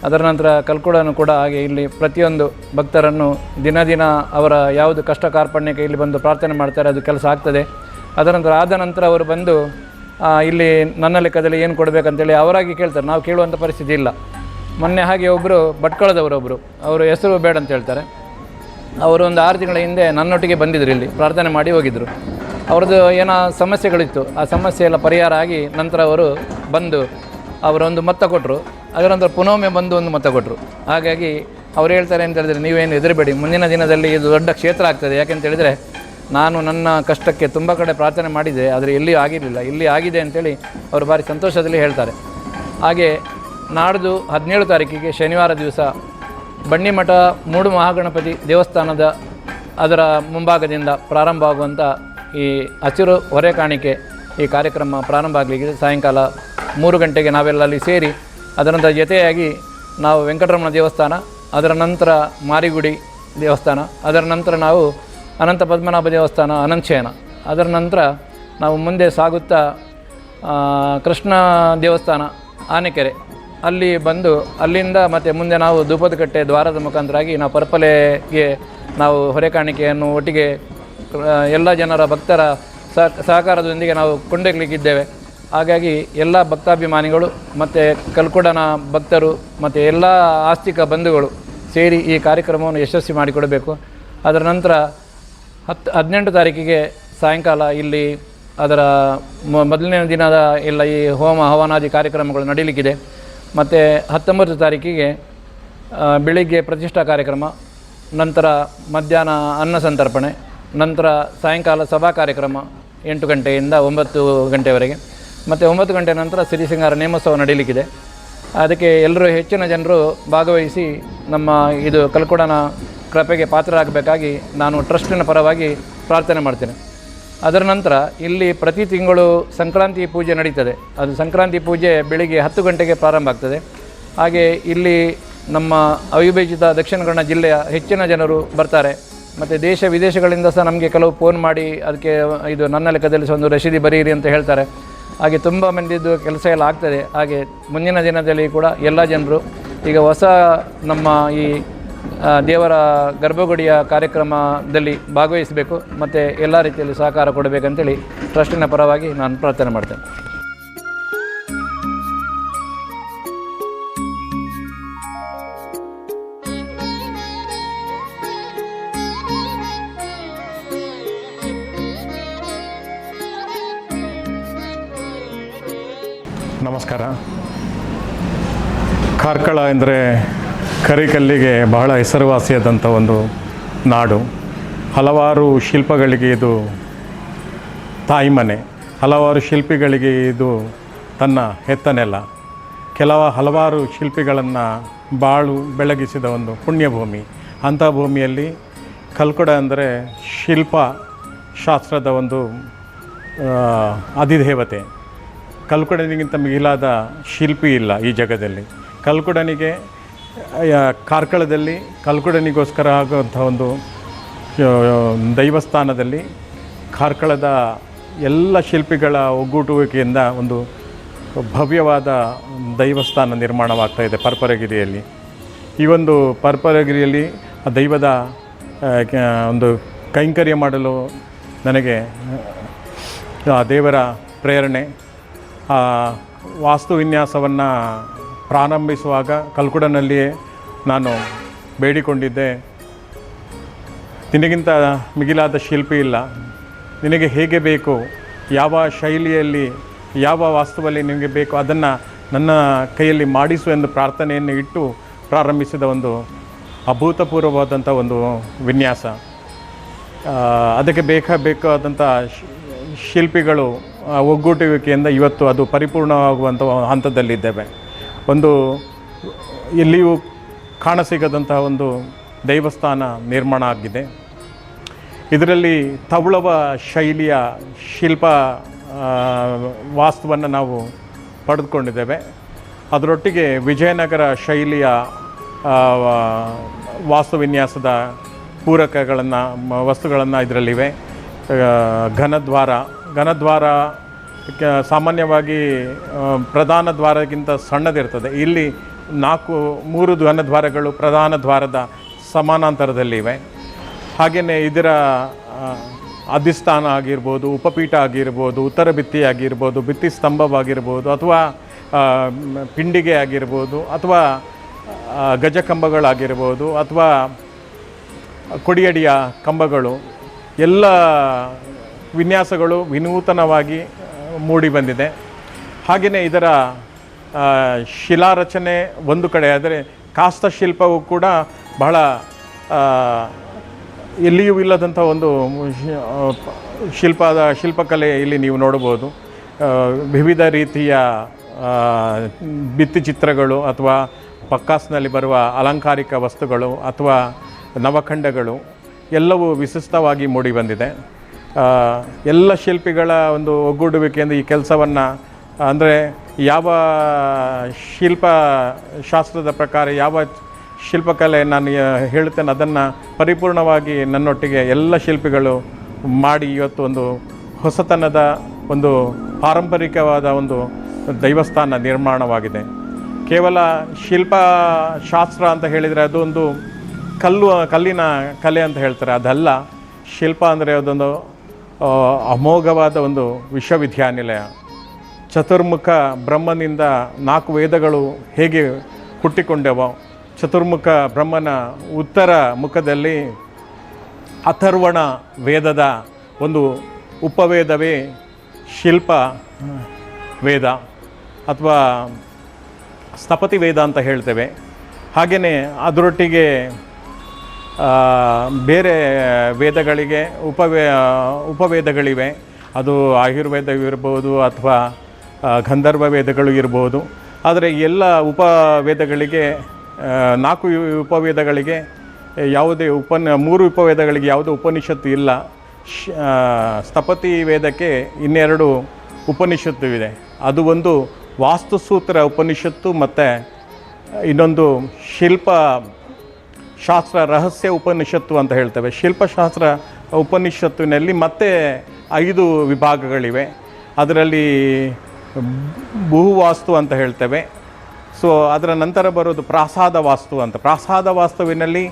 ಅದರ ನಂತರ ಕಲ್ಕುಡನು ಕೂಡ ಹಾಗೆ ಇಲ್ಲಿ ಪ್ರತಿಯೊಂದು ಭಕ್ತರನ್ನು ದಿನ ದಿನ ಅವರ ಯಾವುದು ಕಷ್ಟ ಕಾರ್ಪಣ್ಯಕ್ಕೆ ಇಲ್ಲಿ ಬಂದು ಪ್ರಾರ್ಥನೆ ಮಾಡ್ತಾರೆ, ಅದು ಕೆಲಸ ಆಗ್ತದೆ. ಅದರ ನಂತರ ಆದ ನಂತರ ಅವರು ಬಂದು ಇಲ್ಲಿ ನನ್ನ ಲೆಕ್ಕದಲ್ಲಿ ಏನು ಕೊಡಬೇಕಂತೇಳಿ ಅವರಾಗಿ ಕೇಳ್ತಾರೆ. ನಾವು ಕೇಳುವಂಥ ಪರಿಸ್ಥಿತಿ ಇಲ್ಲ. ಮೊನ್ನೆ ಹಾಗೆ ಒಬ್ಬರು ಭಟ್ಕಳದವರೊಬ್ಬರು ಅವರು ಹೆಸರು ಬೇಡ ಅಂತ ಹೇಳ್ತಾರೆ. ಅವರು ಒಂದು ಆರು ತಿಂಗಳ ಹಿಂದೆ ನನ್ನೊಟ್ಟಿಗೆ ಬಂದಿದ್ದರು ಇಲ್ಲಿ, ಪ್ರಾರ್ಥನೆ ಮಾಡಿ ಹೋಗಿದ್ದರು ಅವ್ರದ್ದು ಏನೋ ಸಮಸ್ಯೆಗಳಿತ್ತು. ಆ ಸಮಸ್ಯೆ ಎಲ್ಲ ಪರಿಹಾರ ಆಗಿ ನಂತರ ಅವರು ಬಂದು ಅವರೊಂದು ಮತ್ತ ಕೊಟ್ಟರು ಅದರ ನಂತರ ಪುನೊಮ್ಮೆ ಬಂದು ಒಂದು ಮತ ಕೊಟ್ಟರು ಹಾಗಾಗಿ ಅವ್ರು ಹೇಳ್ತಾರೆ ಅಂತ ಹೇಳಿದ್ರೆ ನೀವೇನು ಹೆದರಬೇಡಿ, ಮುಂದಿನ ದಿನದಲ್ಲಿ ಇದು ದೊಡ್ಡ ಕ್ಷೇತ್ರ ಆಗ್ತದೆ. ಯಾಕೆಂತ ಹೇಳಿದರೆ, ನಾನು ನನ್ನ ಕಷ್ಟಕ್ಕೆ ತುಂಬ ಕಡೆ ಪ್ರಾರ್ಥನೆ ಮಾಡಿದೆ ಆದರೆ ಎಲ್ಲಿಯೂ ಆಗಿರಲಿಲ್ಲ. ಇಲ್ಲಿ ಆಗಿದೆ ಅಂತೇಳಿ ಅವರು ಭಾರಿ ಸಂತೋಷದಲ್ಲಿ ಹೇಳ್ತಾರೆ. ಹಾಗೆ ನಾಡ್ದು ಹದಿನೇಳು ತಾರೀಕಿಗೆ ಶನಿವಾರ ದಿವಸ ಬನ್ನಿಮಠ ಮೂಡು ಮಹಾಗಣಪತಿ ದೇವಸ್ಥಾನದ ಅದರ ಮುಂಭಾಗದಿಂದ ಪ್ರಾರಂಭ ಆಗುವಂಥ ಈ ಹಸಿರು ಹೊರೆ ಕಾಣಿಕೆ ಈ ಕಾರ್ಯಕ್ರಮ ಪ್ರಾರಂಭ ಆಗಲಿಕ್ಕೆ ಸಾಯಂಕಾಲ ಮೂರು ಗಂಟೆಗೆ ನಾವೆಲ್ಲ ಅಲ್ಲಿ ಸೇರಿ, ಅದರ ನಂತರ ಜೊತೆಯಾಗಿ ನಾವು ವೆಂಕಟರಮಣ ದೇವಸ್ಥಾನ, ಅದರ ನಂತರ ಮಾರಿಗುಡಿ ದೇವಸ್ಥಾನ, ಅದರ ನಂತರ ನಾವು ಅನಂತ ಪದ್ಮನಾಭ ದೇವಸ್ಥಾನ, ಅನಂತಶಯನ, ಅದರ ನಂತರ ನಾವು ಮುಂದೆ ಸಾಗುತ್ತಾ ಕೃಷ್ಣ ದೇವಸ್ಥಾನ, ಆನೆಕೆರೆ. ಅಲ್ಲಿ ಬಂದು ಅಲ್ಲಿಂದ ಮತ್ತು ಮುಂದೆ ನಾವು ಧೂಪದಕಟ್ಟೆ ದ್ವಾರದ ಮುಖಾಂತರಾಗಿ ನಾವು ಪರ್ಪಲೆಗೆ ನಾವು ಹೊರೆ ಕಾಣಿಕೆಯನ್ನು ಒಟ್ಟಿಗೆ ಎಲ್ಲ ಜನರ ಭಕ್ತರ ಸಹ ಸಹಕಾರದೊಂದಿಗೆ ನಾವು ಕೊಂಡೊಯ್ಯಲಿಕ್ಕಿದ್ದೇವೆ ಹಾಗಾಗಿ ಎಲ್ಲ ಭಕ್ತಾಭಿಮಾನಿಗಳು ಮತ್ತು ಕಲ್ಕುಡನ ಭಕ್ತರು ಮತ್ತು ಎಲ್ಲ ಆಸ್ತಿಕ ಬಂಧುಗಳು ಸೇರಿ ಈ ಕಾರ್ಯಕ್ರಮವನ್ನು ಯಶಸ್ವಿ ಮಾಡಿಕೊಡಬೇಕು. ಅದರ ನಂತರ ಹತ್ತು ಹದಿನೆಂಟು ತಾರೀಕಿಗೆ ಸಾಯಂಕಾಲ ಇಲ್ಲಿ ಅದರ ಮೊದಲನೇ ದಿನದ ಎಲ್ಲ ಈ ಹೋಮ ಹವನಾದಿ ಕಾರ್ಯಕ್ರಮಗಳು ನಡೀಲಿಕ್ಕಿದೆ. ಮತ್ತು ಹತ್ತೊಂಬತ್ತು ತಾರೀಕಿಗೆ ಬೆಳಿಗ್ಗೆ ಪ್ರತಿಷ್ಠಾ ಕಾರ್ಯಕ್ರಮ, ನಂತರ ಮಧ್ಯಾಹ್ನ ಅನ್ನ ಸಂತರ್ಪಣೆ, ನಂತರ ಸಾಯಂಕಾಲ ಸಭಾ ಕಾರ್ಯಕ್ರಮ ಎಂಟು ಗಂಟೆಯಿಂದ ಒಂಬತ್ತು ಗಂಟೆವರೆಗೆ. ಮತ್ತು ಒಂಬತ್ತು ಗಂಟೆ ನಂತರ ಸಿರಿಸಿಂಗಾರ ನೇಮೋತ್ಸವ ನಡೀಲಿಕ್ಕಿದೆ. ಅದಕ್ಕೆ ಎಲ್ಲರೂ ಹೆಚ್ಚಿನ ಜನರು ಭಾಗವಹಿಸಿ ನಮ್ಮ ಇದು ಕಲ್ಕೊಡನ ಕೃಪೆಗೆ ಪಾತ್ರರಾಗಬೇಕಾಗಿ ನಾನು ಟ್ರಸ್ಟಿನ ಪರವಾಗಿ ಪ್ರಾರ್ಥನೆ ಮಾಡ್ತೇನೆ. ಅದರ ನಂತರ ಇಲ್ಲಿ ಪ್ರತಿ ತಿಂಗಳು ಸಂಕ್ರಾಂತಿ ಪೂಜೆ ನಡೀತದೆ. ಅದು ಸಂಕ್ರಾಂತಿ ಪೂಜೆ ಬೆಳಿಗ್ಗೆ ಹತ್ತು ಗಂಟೆಗೆ ಪ್ರಾರಂಭ ಆಗ್ತದೆ. ಹಾಗೆ ಇಲ್ಲಿ ನಮ್ಮ ಅವಿಭಜಿತ ದಕ್ಷಿಣ ಕನ್ನಡ ಜಿಲ್ಲೆಯ ಹೆಚ್ಚಿನ ಜನರು ಬರ್ತಾರೆ. ಮತ್ತು ದೇಶ ವಿದೇಶಗಳಿಂದ ಸಹ ನಮಗೆ ಕೆಲವು ಫೋನ್ ಮಾಡಿ, ಅದಕ್ಕೆ ಇದು ನನ್ನ ಲೆಕ್ಕದಲ್ಲಿ ಸಹ ಒಂದು ರಶೀದಿ ಬರೀರಿ ಅಂತ ಹೇಳ್ತಾರೆ. ಹಾಗೆ ತುಂಬ ಮಂದಿದ್ದು ಕೆಲಸ ಎಲ್ಲ ಆಗ್ತದೆ. ಹಾಗೆ ಮುಂದಿನ ದಿನದಲ್ಲಿ ಕೂಡ ಎಲ್ಲ ಜನರು ಈಗ ಹೊಸ ನಮ್ಮ ಈ ದೇವರ ಗರ್ಭಗುಡಿಯ ಕಾರ್ಯಕ್ರಮದಲ್ಲಿ ಭಾಗವಹಿಸಬೇಕು. ಮತ್ತು ಎಲ್ಲ ರೀತಿಯಲ್ಲಿ ಸಹಕಾರ ಕೊಡಬೇಕಂತೇಳಿ ಟ್ರಸ್ಟಿನ ಪರವಾಗಿ ನಾನು ಪ್ರಾರ್ಥನೆ ಮಾಡ್ತೇನೆ. ನಮಸ್ಕಾರ. ಕಾರ್ಕಳ ಎಂದರೆ ಕರಿಕಲ್ಲಿಗೆ ಬಹಳ ಹೆಸರುವಾಸಿಯಾದಂಥ ಒಂದು ನಾಡು. ಹಲವಾರು ಶಿಲ್ಪಗಳಿಗೆ ಇದು ತಾಯಿಮನೆ ಹಲವಾರು ಶಿಲ್ಪಿಗಳಿಗೆ ಇದು ತನ್ನ ಹೆತ್ತನೆಲ್ಲ. ನೆಲ ಕೆಲವ ಹಲವಾರು ಶಿಲ್ಪಿಗಳನ್ನು ಬಾಳು ಬೆಳಗಿಸಿದ ಒಂದು ಪುಣ್ಯಭೂಮಿ. ಅಂಥ ಭೂಮಿಯಲ್ಲಿ ಕಲ್ಕೊಡ ಅಂದರೆ ಶಿಲ್ಪ ಶಾಸ್ತ್ರದ ಒಂದು ಅಧಿದೇವತೆ. ಕಲ್ಕುಡನಿಗಿಂತ ಮಿಗಿಲಾದ ಶಿಲ್ಪಿ ಇಲ್ಲ ಈ ಜಗದಲ್ಲಿ. ಕಲ್ಕುಡನಿಗೆ ಕಾರ್ಕಳದಲ್ಲಿ ಕಲ್ಕುಡನಿಗೋಸ್ಕರ ಆಗುವಂಥ ಒಂದು ದೈವಸ್ಥಾನದಲ್ಲಿ ಕಾರ್ಕಳದ ಎಲ್ಲ ಶಿಲ್ಪಿಗಳ ಒಗ್ಗೂಟುವಿಕೆಯಿಂದ ಒಂದು ಭವ್ಯವಾದ ದೈವಸ್ಥಾನ ನಿರ್ಮಾಣವಾಗ್ತಾ ಇದೆ ಪರ್ಪರಗಿರಿಯಲ್ಲಿ. ಈ ಒಂದು ಪರ್ಪರಗಿರಿಯಲ್ಲಿ ಆ ದೈವದ ಒಂದು ಕೈಂಕರ್ಯ ಮಾಡಲು ನನಗೆ, ಆ, ದೇವರ ಪ್ರೇರಣೆ ವಾಸ್ತು ವಿನ್ಯಾಸವನ್ನು ಪ್ರಾರಂಭಿಸುವಾಗ ಕಲ್ಕುಡನಲ್ಲಿಯೇ ನಾನು ಬೇಡಿಕೊಂಡಿದ್ದೆ. ನಿನಗಿಂತ ಮಿಗಿಲಾದ ಶಿಲ್ಪಿ ಇಲ್ಲ. ನಿನಗೆ ಹೇಗೆ ಬೇಕು, ಯಾವ ಶೈಲಿಯಲ್ಲಿ, ಯಾವ ವಾಸ್ತುವಲ್ಲಿ ನಿಮಗೆ ಬೇಕು ಅದನ್ನು ನನ್ನ ಕೈಯಲ್ಲಿ ಮಾಡಿಸು ಎಂದು ಪ್ರಾರ್ಥನೆಯನ್ನು ಇಟ್ಟು ಪ್ರಾರಂಭಿಸಿದ ಒಂದು ಅಭೂತಪೂರ್ವವಾದಂಥ ಒಂದು ವಿನ್ಯಾಸ. ಅದಕ್ಕೆ ಬೇಕಾದಂಥ ಶಿಲ್ಪಿಗಳು ಒಗ್ಗೂಟುವಿಕೆಯಿಂದ ಇವತ್ತು ಅದು ಪರಿಪೂರ್ಣವಾಗುವಂಥ ಹಂತದಲ್ಲಿದ್ದೇವೆ. ಒಂದು ಎಲ್ಲಿಯೂ ಕಾಣಸಿಗದಂತಹ ಒಂದು ದೇವಸ್ಥಾನ ನಿರ್ಮಾಣ ಆಗಿದೆ. ಇದರಲ್ಲಿ ತವಳವ ಶೈಲಿಯ ಶಿಲ್ಪ ವಾಸ್ತುವನ್ನು ನಾವು ಪಡೆದುಕೊಂಡಿದ್ದೇವೆ. ಅದರೊಟ್ಟಿಗೆ ವಿಜಯನಗರ ಶೈಲಿಯ ವಾಸ್ತುವಿನ್ಯಾಸದ ವಾಸ್ತು ವಿನ್ಯಾಸದ ಪೂರಕಗಳನ್ನು ವಸ್ತುಗಳನ್ನು ಇದರಲ್ಲಿವೆ. ಘನದ್ವಾರ ಘನದ್ವಾರ ಸಾಮಾನ್ಯವಾಗಿ ಪ್ರಧಾನ ದ್ವಾರಕ್ಕಿಂತ ಸಣ್ಣದಿರ್ತದೆ. ಇಲ್ಲಿ ನಾಲ್ಕು, ಮೂರು ಘನದ್ವಾರಗಳು ಪ್ರಧಾನ ದ್ವಾರದ ಸಮಾನಾಂತರದಲ್ಲಿವೆ. ಹಾಗೆಯೇ ಇದರ ಅಧಿಸ್ಥಾನ ಆಗಿರ್ಬೋದು, ಉಪಪೀಠ ಆಗಿರ್ಬೋದು, ಉತ್ತರ ಭಿತ್ತಿ ಆಗಿರ್ಬೋದು, ಭಿತ್ತಿ ಸ್ತಂಭವಾಗಿರ್ಬೋದು, ಅಥವಾ ಪಿಂಡಿಗೆ ಆಗಿರ್ಬೋದು, ಅಥವಾ ಗಜ ಗಜಕಂಬಗಳಾಗಿರ್ಬೋದು, ಅಥವಾ ಕೊಡಿಯಡಿಯ ಕಂಬಗಳು, ಎಲ್ಲ ವಿನ್ಯಾಸಗಳು ವಿನೂತನವಾಗಿ ಮೂಡಿ ಬಂದಿದೆ. ಹಾಗೆಯೇ ಇದರ ಶಿಲಾರಚನೆ ಒಂದು ಕಡೆ ಆದರೆ ಕಾಸ್ತಶಿಲ್ಪವು ಕೂಡ ಬಹಳ ಎಲ್ಲಿಯೂ ಇಲ್ಲದಂಥ ಒಂದು ಶಿಲ್ಪದ, ಶಿಲ್ಪಕಲೆ ಇಲ್ಲಿ ನೀವು ನೋಡಬಹುದು. ವಿವಿಧ ರೀತಿಯ ಭಿತ್ತಿಚಿತ್ರಗಳು ಅಥವಾ ಪಕ್ಕಾಸ್ನಲ್ಲಿ ಬರುವ ಅಲಂಕಾರಿಕ ವಸ್ತುಗಳು ಅಥವಾ ನವಖಂಡಗಳು ಎಲ್ಲವೂ ವಿಶಿಷ್ಟವಾಗಿ ಮೂಡಿಬಂದಿದೆ ಎಲ್ಲ ಶಿಲ್ಪಿಗಳ ಒಂದು ಒಗ್ಗೂಡುವಿಕೆಯಿಂದ ಈ ಕೆಲಸವನ್ನು, ಅಂದರೆ ಯಾವ ಶಿಲ್ಪ ಶಾಸ್ತ್ರದ ಪ್ರಕಾರ ಯಾವ ಶಿಲ್ಪಕಲೆ ನಾನು ಹೇಳ್ತೇನೆ ಅದನ್ನು ಪರಿಪೂರ್ಣವಾಗಿ ನನ್ನೊಟ್ಟಿಗೆ ಎಲ್ಲ ಶಿಲ್ಪಿಗಳು ಮಾಡಿ ಇವತ್ತು ಒಂದು ಹೊಸತನದ ಒಂದು ಪಾರಂಪರಿಕವಾದ ಒಂದು ದೈವಸ್ಥಾನ ನಿರ್ಮಾಣವಾಗಿದೆ. ಕೇವಲ ಶಿಲ್ಪ ಶಾಸ್ತ್ರ ಅಂತ ಹೇಳಿದರೆ ಅದೊಂದು ಕಲ್ಲು, ಕಲ್ಲಿನ ಕಲೆ ಅಂತ ಹೇಳ್ತಾರೆ. ಅದಲ್ಲ, ಶಿಲ್ಪ ಅಂದರೆ ಅದೊಂದು ಅಮೋಘವಾದ ಒಂದು ವಿಶ್ವವಿದ್ಯಾನಿಲಯ. ಚತುರ್ಮುಖ ಬ್ರಹ್ಮನಿಂದ ನಾಲ್ಕು ವೇದಗಳು ಹೇಗೆ ಹುಟ್ಟಿಕೊಂಡವೋ, ಚತುರ್ಮುಖ ಬ್ರಹ್ಮನ ಉತ್ತರ ಮುಖದಲ್ಲಿ ಅಥರ್ವಣ ವೇದದ ಒಂದು ಉಪವೇದವೇ ಶಿಲ್ಪ ವೇದ ಅಥವಾ ಸ್ಥಪತಿ ವೇದ ಅಂತ ಹೇಳ್ತೇವೆ. ಹಾಗೆಯೇ ಅದರೊಟ್ಟಿಗೆ ಬೇರೆ ವೇದಗಳಿಗೆ, ಉಪವೇ ಉಪವೇದಗಳಿವೆ. ಅದು ಆಯುರ್ವೇದವಿರ್ಬೋದು ಅಥವಾ ಗಂಧರ್ವ ವೇದಗಳು ಇರ್ಬೋದು. ಆದರೆ ಎಲ್ಲ ಉಪವೇದಗಳಿಗೆ ನಾಲ್ಕು ಉಪವೇದಗಳಿಗೆ ಯಾವುದೇ ಉಪನ, ಮೂರು ಉಪವೇದಗಳಿಗೆ ಯಾವುದೇ ಉಪನಿಷತ್ತು ಇಲ್ಲ. ಸ್ಥಪತಿ ವೇದಕ್ಕೆ ಇನ್ನೆರಡು ಉಪನಿಷತ್ತು ಇದೆ ಅದು ಒಂದು ವಾಸ್ತುಸೂತ್ರ ಉಪನಿಷತ್ತು ಮತ್ತು ಇನ್ನೊಂದು ಶಿಲ್ಪ ಶಾಸ್ತ್ರ ರಹಸ್ಯ ಉಪನಿಷತ್ತು ಅಂತ ಹೇಳ್ತೇವೆ. ಶಿಲ್ಪಶಾಸ್ತ್ರ ಉಪನಿಷತ್ತಿನಲ್ಲಿ ಮತ್ತೆ ಐದು ವಿಭಾಗಗಳಿವೆ. ಅದರಲ್ಲಿ ಭೂವಾಸ್ತು ಅಂತ ಹೇಳ್ತೇವೆ. ಸೊ ಅದರ ನಂತರ ಬರೋದು ಪ್ರಾಸಾದ ವಾಸ್ತು ಅಂತ. ಪ್ರಾಸಾದ ವಾಸ್ತುವಿನಲ್ಲಿ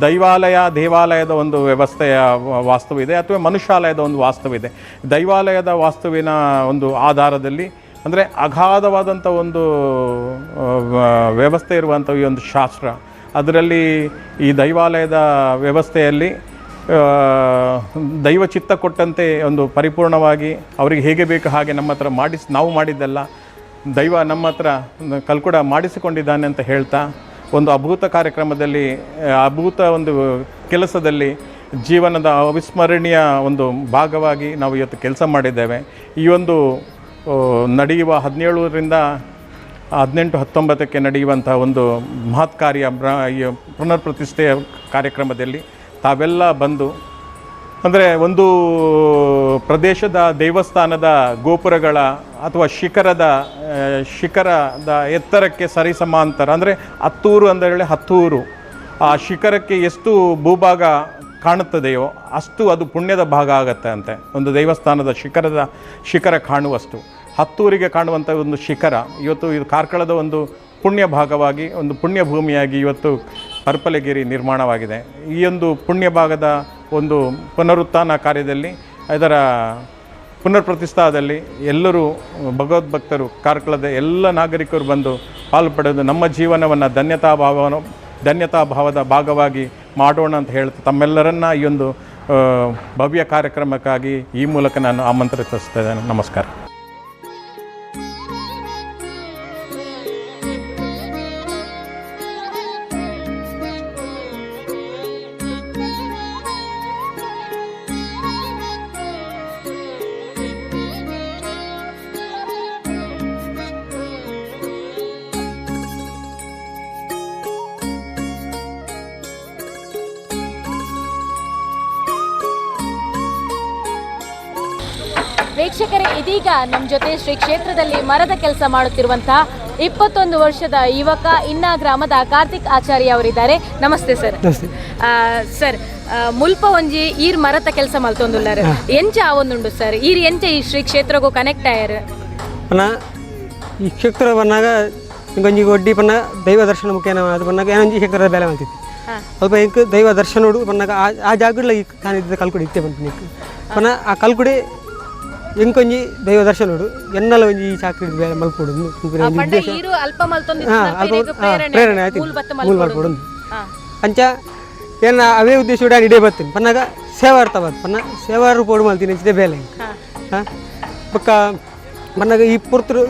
ದೈವಾಲಯ, ದೇವಾಲಯದ ಒಂದು ವ್ಯವಸ್ಥೆಯ ವಾಸ್ತುವಿದೆ ಅಥವಾ ಮನುಷ್ಯಾಲಯದ ಒಂದು ವಾಸ್ತುವಿದೆ. ದೈವಾಲಯದ ವಾಸ್ತುವಿನ ಒಂದು ಆಧಾರದಲ್ಲಿ ಅಂದರೆ ಅಗಾಧವಾದಂಥ ಒಂದು ವ್ಯವಸ್ಥೆ ಇರುವಂಥ ಈ ಒಂದು ಶಾಸ್ತ್ರ ಅದರಲ್ಲಿ ಈ ದೈವಾಲಯದ ವ್ಯವಸ್ಥೆಯಲ್ಲಿ ದೈವ ಚಿತ್ತ ಕೊಟ್ಟಂತೆ ಒಂದು ಪರಿಪೂರ್ಣವಾಗಿ ಅವರಿಗೆ ಹೇಗೆ ಬೇಕು ಹಾಗೆ ನಮ್ಮ ಹತ್ರ ಮಾಡಿಸಿ, ನಾವು ಮಾಡಿದ್ದಲ್ಲ ದೈವ ನಮ್ಮ ಹತ್ರ ಕಲ್ಕುಡ ಮಾಡಿಸಿಕೊಂಡಿದ್ದಾನೆ ಅಂತ ಹೇಳ್ತಾ, ಒಂದು ಅಭೂತ ಕಾರ್ಯಕ್ರಮದಲ್ಲಿ ಅಭೂತ ಒಂದು ಕೆಲಸದಲ್ಲಿ ಜೀವನದ ಅವಿಸ್ಮರಣೀಯ ಒಂದು ಭಾಗವಾಗಿ ನಾವು ಇವತ್ತು ಕೆಲಸ ಮಾಡಿದ್ದೇವೆ. ಈ ಒಂದು ನಡೆಯುವ ಹದಿನೇಳರಿಂದ ಹದಿನೆಂಟು ಹತ್ತೊಂಬತ್ತಕ್ಕೆ ನಡೆಯುವಂಥ ಒಂದು ಮಹತ್ ಕಾರ್ಯ ಪುನರ್ ಪ್ರತಿಷ್ಠೆಯ ಕಾರ್ಯಕ್ರಮದಲ್ಲಿ ತಾವೆಲ್ಲ ಬಂದು, ಅಂದರೆ ಒಂದು ಪ್ರದೇಶದ ದೇವಸ್ಥಾನದ ಗೋಪುರಗಳ ಅಥವಾ ಶಿಖರದ ಶಿಖರದ ಎತ್ತರಕ್ಕೆ ಸರಿಸಮಾಂತರ, ಅಂದರೆ ಹತ್ತೂರು ಅಂತ ಹೇಳಿ ಹತ್ತೂರು, ಆ ಶಿಖರಕ್ಕೆ ಎಷ್ಟು ಭೂಭಾಗ ಕಾಣುತ್ತದೆಯೋ ಅಷ್ಟು ಅದು ಪುಣ್ಯದ ಭಾಗ ಆಗತ್ತೆ ಅಂತೆ. ಒಂದು ದೇವಸ್ಥಾನದ ಶಿಖರದ, ಶಿಖರ ಕಾಣುವಷ್ಟು. ಹತ್ತೂರಿಗೆ ಕಾಣುವಂಥ ಒಂದು ಶಿಖರ. ಇವತ್ತು ಇದು ಕಾರ್ಕಳದ ಒಂದು ಪುಣ್ಯ ಭಾಗವಾಗಿ, ಒಂದು ಪುಣ್ಯ ಭೂಮಿಯಾಗಿ ಇವತ್ತು ಪರ್ಪಲಗಿರಿ ನಿರ್ಮಾಣವಾಗಿದೆ. ಈ ಒಂದು ಪುಣ್ಯ ಭಾಗದ ಒಂದು ಪುನರುತ್ಥಾನ ಕಾರ್ಯದಲ್ಲಿ, ಅದರ ಪುನರ್ ಪ್ರತಿಷ್ಠಾದಲ್ಲಿ ಎಲ್ಲರೂ ಭಗವದ್ಭಕ್ತರು, ಕಾರ್ಕಳದ ಎಲ್ಲ ನಾಗರಿಕರು ಬಂದು ಪಾಲು ಪಡೆದು ನಮ್ಮ ಜೀವನವನ್ನು ಧನ್ಯತಾ ಭಾವವನ್ನು ಧನ್ಯತಾ ಭಾವದ ಭಾಗವಾಗಿ ಮಾಡೋಣ ಅಂತ ಹೇಳ್ತಾ ತಮ್ಮೆಲ್ಲರನ್ನ ಈ ಒಂದು ಭವ್ಯ ಕಾರ್ಯಕ್ರಮಕ್ಕಾಗಿ ಈ ಮೂಲಕ ನಾನು ಆಮಂತ್ರಿಸಿದ್ದೇನೆ ನಮಸ್ಕಾರ. ಇದೀಗ ನಮ್ಮ ಜೊತೆ ಶ್ರೀ ಕ್ಷೇತ್ರದಲ್ಲಿ ಮರದ ಕೆಲಸ ಮಾಡುತ್ತಿರುವಂತಹ ಇಪ್ಪತ್ತೊಂದು ವರ್ಷದ ಯುವಕ ಇನ್ನ ಗ್ರಾಮದ ಕಾರ್ತಿಕ್ ಆಚಾರ್ಯ ಅವರಿದ್ದಾರೆ. ನಮಸ್ತೆ ಸರ್. ಆ, ಸರ್ ಮುಲ್ಪ ಒಂಜಿ ಈರ್ ಮರತ ಕೆಲಸ ಮಲ್ತೊಂದುಲ್ಲಾರ ಎಂಚ ಆವೊಂದುಂಡು ಸರ್? ಈರ್ ಎಂಚ ಈ ಶ್ರೀ ಕ್ಷೇತ್ರಗೂ ಕನೆಕ್ಟ್ ಆಯರ್? ಪನ್ನ ಈ ಕ್ಷೇತ್ರ ಬಂದಾಗ ಇಂಕೊಂಜಿ ಒಡ್ಡಿ ಪನ್ನ ದೈವ ದರ್ಶನ ಮುಖೇನ ಅದು ಬಂದಾಗ ಏನೊಂಜಿ ಕ್ಷೇತ್ರದ ಬೆಲೆ ಮಾಡ್ತಿತ್ತು ಅಲ್ಪ ಇಂಕ್ ದೈವ ದರ್ಶನ ಬಂದಾಗ ಆ ಈ ಕಾಣಿದ್ದ ಕಲ್ಕುಡಿ ಇತ್ತೆ ಬಂತು ಪನ್ನ ಆ ಕಲ್ಕುಡಿ ಇಂಕೊಂಜಿ ದೈವ ದರ್ಶನೋಡು ಎನ್ನಲ ಒಂಜಿ ಈ ಚಾಕ್ರಿ ಮಲ್ಪೋಡು ಪಂಡ ಪ್ರೇರಣೆ ಆಯ್ತು. ಮೂಲ್ ಮಲ್ಪೊಡು ಅಂಚ ಏನ ಅವೇ ಉದ್ದೇಶ ಇಡೇ ಬರ್ತೀನಿ ಪನ್ನಾಗ ಸೇವಾರ್ಥ ಬರ್ತ ಪನ್ನ ಸೇವಾರು ರೂಪೋಡು ಮಲ್ತೀನಿ ಅಂಚಿದೆ ಬೇಲೆ. ಹಾಂ. ಬೊಕ್ಕ ಮನ್ನಾಗ ಈ ಪುರ್ತರು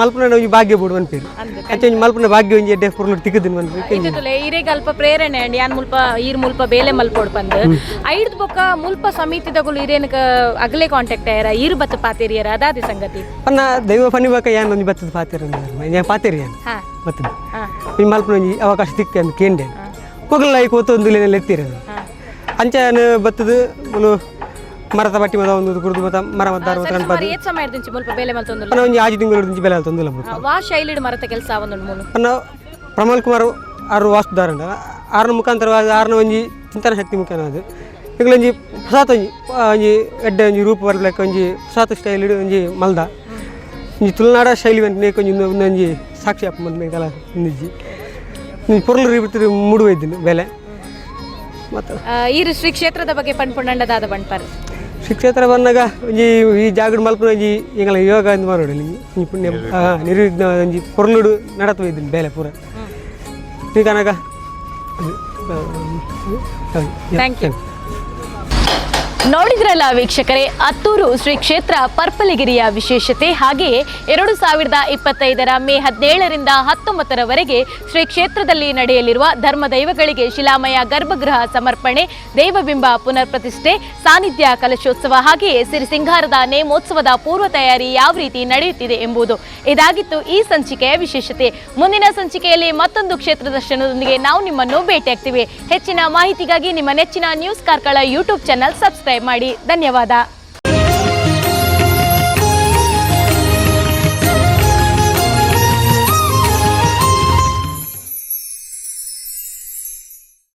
ಮಲ್ಪನ ಒಂಜಿ ಭಾಗ್ಯ ಬೋಡು ಅನ್ಪೇರು ಅಂಚ ಮಲ್ಪನ ಭಾಗ್ಯ ಒಂಜಿ ಎಡ್ಡೆ ಪುರ್ಲು ತಿಕ್ಕದಿನ ಮನ್ಪೇರು ಈರೇಗ ಅಲ್ಪ ಪ್ರೇರಣೆ ಅಂಡ್ ಯಾನ್ ಮುಲ್ಪ ಈರ್ ಮುಲ್ಪ ಬೇಲೆ ಮಲ್ಪೊಡ್ ಬಂದ್ ಐಡ್ದ ಬೊಕ್ಕ ಮುಲ್ಪ ಸಮಿತಿದಗಳು ಇರೇನಕ ಅಗಲೇ ಕಾಂಟ್ಯಾಕ್ಟ್ ಆಯ್ರ ಈರ್ ಬತ್ತ ಪಾತೇರಿಯರ ಅದಾದಿ ಸಂಗತಿ. ಪನ್ನ ದೈವ ಪನಿ ಬಕ ಯಾನ್ ಒಂಜಿ ಬತ್ತದ ಪಾತೇರಿ ಯಾನ್ ಪಾತೇರಿ ಯಾನ್? ಬತ್ತದ ಈ ಮಲ್ಪನ ಒಂಜಿ ಅವಕಾಶ ತಿಕ್ಕ ಅಂತ ಕೇಂಡೆ. ಮೊಗಲ ಲೈಕ್ ಒತ್ತು ಒಂದು ಲೇನೆಲ್ಲ ಎತ್ತಿರೋದು ಅಂಚ ಬತ್ತದ ಮುಲು ಮರದ ಬಟ್ಟಿ ಮದ ಒಂದು ಕುರುದು ಮತ ಮರ ಮದ್ದಾರ ಸುಮಾರು ಏತ್ ಸಮಯ ಇರ್ದಿಂಚಿ ಮುಲ್ಪ ಬೇಲೆ ಮಲ್ತೊಂದುಲ್ಲ ಪನ್ನ ಒಂಜಿ ಆಜಿ ತಿಂಗಳು ಒಂಜಿ ಬೆಲೆ ತಂದಿಲ್ಲ ಮುಲ್ಪ ವಾ ಶೈಲಿಡ್ ಮರತ ಕೆಲಸ ಅವೊಂದುಂಡು ಮೂಲು ಪನ್ನ ಪ್ರಮಲ್ ಕುಮಾರ್ ಆರು ವಾಸ್ತುದಾರ ಆರ್ನ ಮುಖಾಂತರ ಆರನ ಒಂಜಿ ಚಿಂತನ ಶಕ್ತಿ ಮುಖ್ಯನ ಅದು. ಈಗಲ ಒಂಜಿ ಪ್ರಸಾತ ಒಂಜಿ ಒಂಜಿ ಎಡ್ಡೆ ಒಂಜಿ ರೂಪ ಬರ್ಲಕ್ಕ ಒಂಜಿ ಪ್ರಸಾತ ಸ್ಟೈಲ್ ಒಂಜಿ ಮಲ್ದ. ಒಂಜಿ ತುಳುನಾಡ ಶೈಲಿ ಅಂತ ಕೊಂಜಿ ಒಂಜಿ ಒಂದು ಒಂಜಿ ಸಾಕ್ಷಿ ಅಪ್ಪ ಮಂದ್ ಮೇಗಲ ನಿಜಿ ಒಂಜಿ ಪೊರ್ಲು ರೀತಿ ಮೂಡು ಇದ್ದೀನಿ ಬೆಲೆ. ಮತ್ತು ಈ ಶ್ರೀ ಕ್ಷೇತ್ರದ ಬಗ್ಗೆ ಪಂಡ್ಪುಂಡಂಡದಾದ ಬಣ್ಪರ್. ಶಿಕ್ಷೇತ್ರ ಬಂದಾಗ ಒಂಜಿ ಈ ಜಾಗಡ್ ಮಲ್ಪನ ಒಂಜಿ ಈಗಲ ಯೋಗ ಅಂತ ಮಾಡೋಡು ಈ ಪುಣ್ಯ ನಿರ್ವಿಘ್ನ. ಒಂಜಿ ಪೊರ್ಲುಡು ನಡತ್ವ ಇದ್ದೀನಿ ಬೇಲೆ ಪೂರ. ಈಗ ನಾಗ ಥ್ಯಾಂಕ್ you. ನೋಡಿದ್ರಲ್ಲ ವೀಕ್ಷಕರೇ, ಅತ್ತೂರು ಶ್ರೀ ಕ್ಷೇತ್ರ ಪರ್ಪಲಗಿರಿಯ ವಿಶೇಷತೆ. ಹಾಗೆಯೇ ಎರಡು ಸಾವಿರದ ಇಪ್ಪತ್ತೈದರ ಮೇ ಹದಿನೇಳರಿಂದ ಹತ್ತೊಂಬತ್ತರವರೆಗೆ ಶ್ರೀ ಕ್ಷೇತ್ರದಲ್ಲಿ ನಡೆಯಲಿರುವ ಧರ್ಮ ದೈವಗಳಿಗೆ ಶಿಲಾಮಯ ಗರ್ಭಗೃಹ ಸಮರ್ಪಣೆ, ದೈವಬಿಂಬ ಪುನರ್ ಪ್ರತಿಷ್ಠೆ ಸಾನ್ನಿಧ್ಯ ಕಲಶೋತ್ಸವ ಹಾಗೆಯೇ ಸಿರಿ ಸಿಂಗಾರದ ನೇಮೋತ್ಸವದ ಪೂರ್ವ ತಯಾರಿ ಯಾವ ರೀತಿ ನಡೆಯುತ್ತಿದೆ ಎಂಬುದು ಇದಾಗಿತ್ತು ಈ ಸಂಚಿಕೆಯ ವಿಶೇಷತೆ. ಮುಂದಿನ ಸಂಚಿಕೆಯಲ್ಲಿ ಮತ್ತೊಂದು ಕ್ಷೇತ್ರ ದರ್ಶನದೊಂದಿಗೆ ನಾವು ನಿಮ್ಮನ್ನು ಭೇಟಿಯಾಗ್ತೀವಿ. ಹೆಚ್ಚಿನ ಮಾಹಿತಿಗಾಗಿ ನಿಮ್ಮ ನೆಚ್ಚಿನ news Karkala YouTube channel subscribe ಮಾಡಿ ಧನ್ಯವಾದ